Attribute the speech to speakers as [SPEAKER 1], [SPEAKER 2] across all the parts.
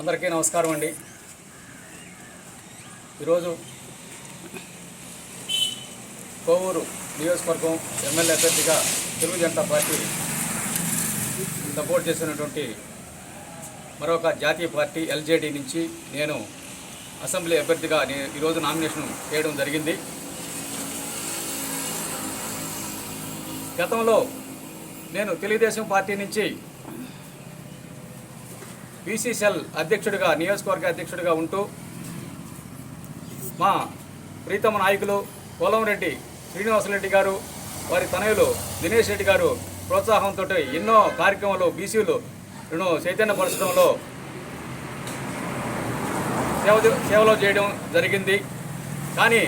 [SPEAKER 1] అందరికీ నమస్కారం అండి. ఈరోజు కోవూరు నియోజకవర్గం ఎమ్మెల్యే అభ్యర్థిగా తెలుగు జనతా పార్టీ సపోర్ట్ చేసినటువంటి మరొక జాతీయ పార్టీ ఎల్జేడీ నుంచి నేను అసెంబ్లీ అభ్యర్థిగా నేను ఈరోజు నామినేషన్ చేయడం జరిగింది. గతంలో నేను తెలుగుదేశం పార్టీ నుంచి బీసీసీఎల్ అధ్యక్షుడిగా నియోజకవర్గ అధ్యక్షుడిగా ఉంటూ మా ప్రీతమ నాయకులు కోలంరెడ్డి శ్రీనివాసరెడ్డి గారు వారి తనయులు దినేష్ రెడ్డి గారు ప్రోత్సాహంతో ఎన్నో కార్యక్రమాలు బీసీలు ను చైతన్యపరచడంలో సేవ సేవలో చేయడం జరిగింది. కానీ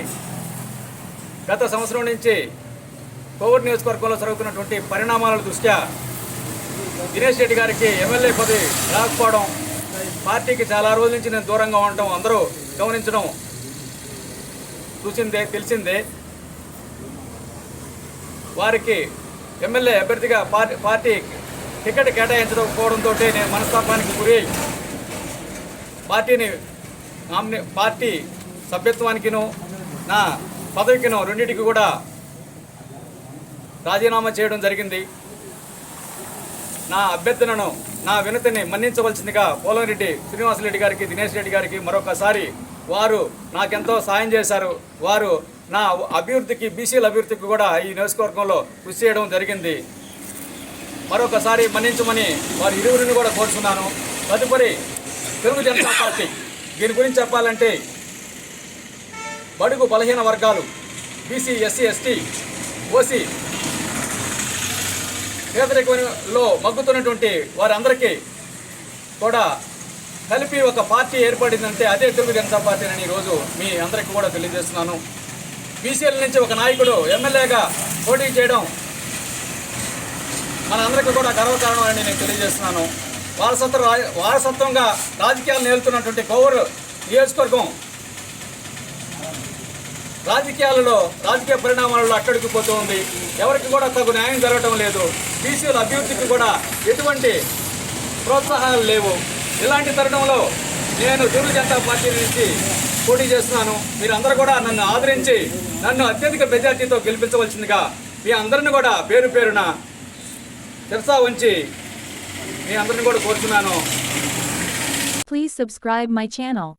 [SPEAKER 1] గత సంవత్సరం నుంచి కోవిడ్ నియోజకవర్గంలో జరుగుతున్నటువంటి పరిణామాల దృష్ట్యా దినేష్ రెడ్డి గారికి ఎమ్మెల్యే పదవి రాకపోవడం పార్టీకి చాలా రోజుల నుంచి నేను దూరంగా ఉండటం అందరూ గమనించడం చూసిందే తెలిసిందే. వారికి ఎమ్మెల్యే అభ్యర్థిగా పార్టీ పార్టీ టికెట్ కేటాయించకపోవడంతో నేను మనస్తాపానికి గురి పార్టీని నామినే పార్టీ సభ్యత్వానికిను నా పదవికిను రెండింటికి కూడా రాజీనామా చేయడం జరిగింది. నా అభ్యర్థనను నా వినతిని మన్నించవలసిందిగా పోలంరెడ్డి శ్రీనివాసరెడ్డి గారికి దినేష్ రెడ్డి గారికి మరొకసారి వారు నాకెంతో సాయం చేశారు. వారు నా అభివృద్ధికి బీసీల అభివృద్ధికి కూడా ఈ నియోజకవర్గంలో కృషి చేయడం జరిగింది. మరొకసారి మన్నించమని వారి ఇరువురిని కూడా కోరుతున్నాను తదుపరి తెలుగు జనతా పార్టీ. దీని గురించి చెప్పాలంటే బడుగు బలహీన వర్గాలు బీసీ ఎస్సీ ఎస్టీ ఓసీ పేదరికంలో మగ్గుతున్నటువంటి వారందరికీ కూడా కలిపి ఒక పార్టీ ఏర్పడిందంటే అదే తెలుగు జనతా పార్టీ అని ఈరోజు మీ అందరికీ కూడా తెలియజేస్తున్నాను. బీసీఎల్ నుంచి ఒక నాయకుడు ఎమ్మెల్యేగా పోటీ చేయడం మనందరికీ కూడా గర్వకారణం అని నేను తెలియజేస్తున్నాను. వారసత్వ వారసత్వంగా రాజకీయాలు నేలుతున్నటువంటి కోవూరు నియోజకవర్గం రాజకీయాలలో రాజకీయ పరిణామాలలో అట్టడికిపోతూ ఉంది. ఎవరికి కూడా తగు న్యాయం జరగటం లేదు. బీసీల అభివృద్ధికి కూడా ఎటువంటి ప్రోత్సాహాలు లేవు. ఇలాంటి తరుణంలో నేను తెలుగు జనతా పార్టీ నుంచి పోటీ చేస్తున్నాను. మీరందరూ కూడా నన్ను ఆదరించి నన్ను అత్యధిక మెజార్టీతో గెలిపించవలసిందిగా మీ అందరిని కూడా పేరు పేరున తెలుసా ఉంచి? మీ అందరిని కూడా కోరుతున్నాను
[SPEAKER 2] ప్లీజ్ సబ్స్క్రైబ్ మై ఛానల్